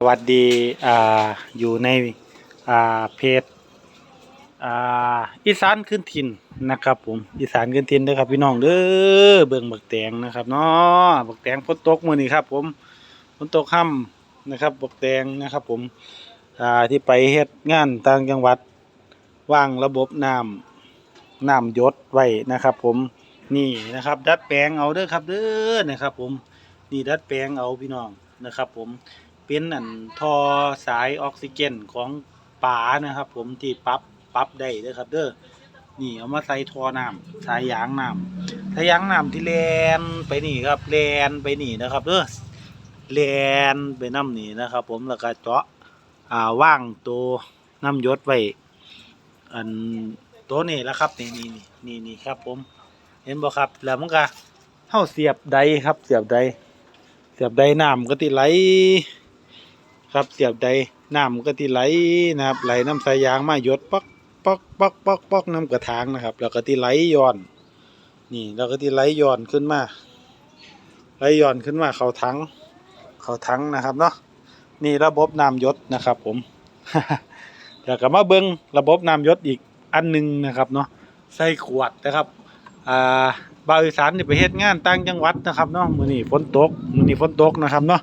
สวัสดีอ่าอยู่ในอ่าเพจอ่าอีสานขึ้นถิ่นนะครับผมอีสานขึ้นถิ่นเด้อครับพี่น้องเด้อเบิ่งบักแตงนะครับเนาะบักแตงฝนตกมื้อนี้ครับ ผมฝนตกค่ำนะครับบักแตงนะครับ ผมอ่าที่ไปเฮ็ดงานต่างจังหวัดวางระบบน้ำน้ำยศไว้นะครับ ผมนี่นะครับ ดัดแปลงเอาเด้อครับเด้อนะครับ ผมนี่ดัดแปลงเอาพี่น้องนะครับ ผม เป็นอันท่อสายออกซิเจนของป่านะครับ ผมที่ปับปรับได้เด้อครับ เด้อนี่เอามาใส่ท่อน้ำสายยางน้ำสายยางน้ำที่แลนไปนี่ครับแลนไปนี่นะครับเด้อแลนไปน้ำนี่นะครับ ผมแล้วก็เจาะอ่าว่างตัวน้ำยศไว้อันตัวนี้แล้วครับนี่นี่นี่นี่นี่ครับ ผม เห็นบ่ครับแล้วมันก็เข้าเสียบใดครับ เสียบใดเสียบใดน้ำก็ติไหล ครับเสียบใดน้ำก็ที่ไหลนะครับไหลน้ำสายยางมาหยดปักปักปักปักปักน้ำกระถางนะครับ แล้วก็ที่ไหลย้อน นี่แล้วก็ที่ไหลย้อนขึ้นมาไหลย้อนขึ้นมาเขาถังเขาถังนะครับเนาะนี่ระบบน้ำหยดนะครับ ผมแล้วก็มาเบิ้งระบบน้ำยดอีกอันหนึงนะครับเนาะใส่ขวดนะครับอ่าบาวอีสานนี่ไปเฮ็ดงานต่างจังหวัดนะครับเนาะมื้อนี้ฝนตกมื้อนี้ฝนตกนะครับเนาะ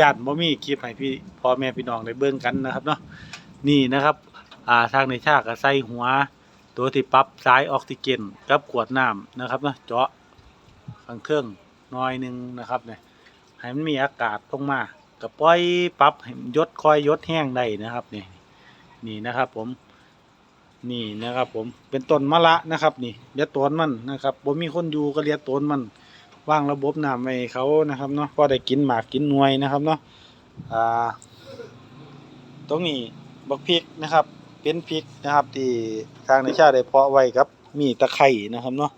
ญาติบ่มีคลิปให้พี่พ่อแม่พี่น้องได้เบิ่งกันนะครับเนาะนี่นะครับอ่าทางในชาก็ใส่หัว ตัวที่ปรับสายออกซิเจนกับขวดน้ำนะครับเนาะเจาะข้างเครื่องน้อยหนึงนะครับเนี่ยให้มันมีอากาศลงมาก็ปล่อยปรับยศคอยยศแห้งได้นะครับนี่นี่นะครับผมนี่นะครับผมเป็นต้นมะละนะครับ นี่เลียต้นมันนะครับบ่มีคนอยู่ก็เลียต้นมัน วางระบบน้ำไว้ให้เขานะครับเนาะพอได้กินหมากกินหน่วยนะครับเนาะอ่าตรงนี้บักพริกนะครับ เป็นพริกนะครับที่ทางในชาติได้เพาะไว้ครับ มีตะไคร่นะครับเนาะ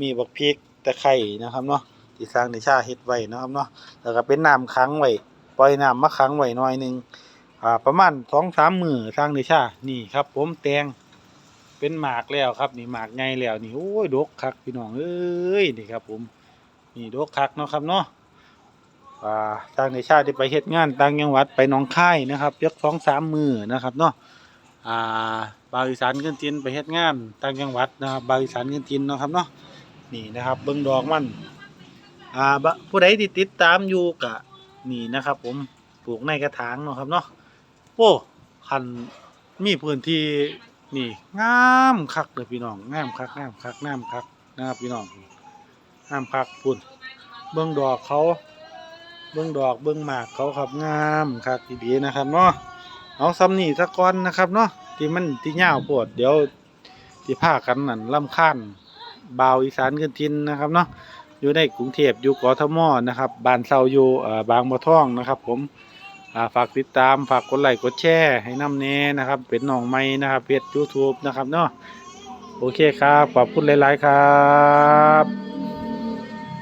มีบักพริกตะไคร่นะครับเนาะที่ทางในชาติเฮ็ดไว้นะครับเนาะแล้วก็เป็นน้ำค้างไว้ปล่อยน้ำมาค้างไว้หน่อยหนึงอ่าประมาณสองสามมือทางในชาตินี่ครับ ผมแตงเป็นหมากแล้วครับ นี่หมากใหญ่แล้วนี่โอ้ยดกคักพี่น้องเอ้ยนี่ครับผม นี่ดกคักเนาะครับเนาะอ่าทางในชาติที่ไปเฮ็ดงานต่างจังหวัดไปหนองค่ายนะครับยกสองสามมือนะครับเนาะอ่าบาวอีสานเงินจินไปเฮ็ดงานต่างจังหวัดนะครับบาวอีสานเงินจินเนาะครับเนาะนี่นะครับเบิ่งดอกมันอ่าผู้ใดที่ติดตามอยู่กะนี่นะครับ ผมปลูกในกระถางเนาะครับเนาะโอ้คันมีพื้นที่นี่งามคักเลยพี่น้องงามคักงามคักงามคักนะครับพี่น้อง ห้ามพักพุ่น เบื้องดอกเขา เบื้องดอกเบื้องหมากเขาครับงามครับดีๆนะครับเนาะเอาซ้ำนี่สักก้อนนะครับเนาะที่มันที่ยาวปวดเดี๋ยวที่ผ้ากันนั่นลำคันบาวอีสานขึ้นทินนะครับเนาะอยู่ในกรุงเทพอยู่กอทมนะครับบานเซาอยู่บางบัวทองนะครับ ผมฝากติดตามฝากกดไลค์กดแชร์ให้น้ำเน้นะครับ เป็นหนองไม้นะครับเพจยูทูบนะครับเนาะโอเคครับ ขอบคุณหลาย ๆ ครับ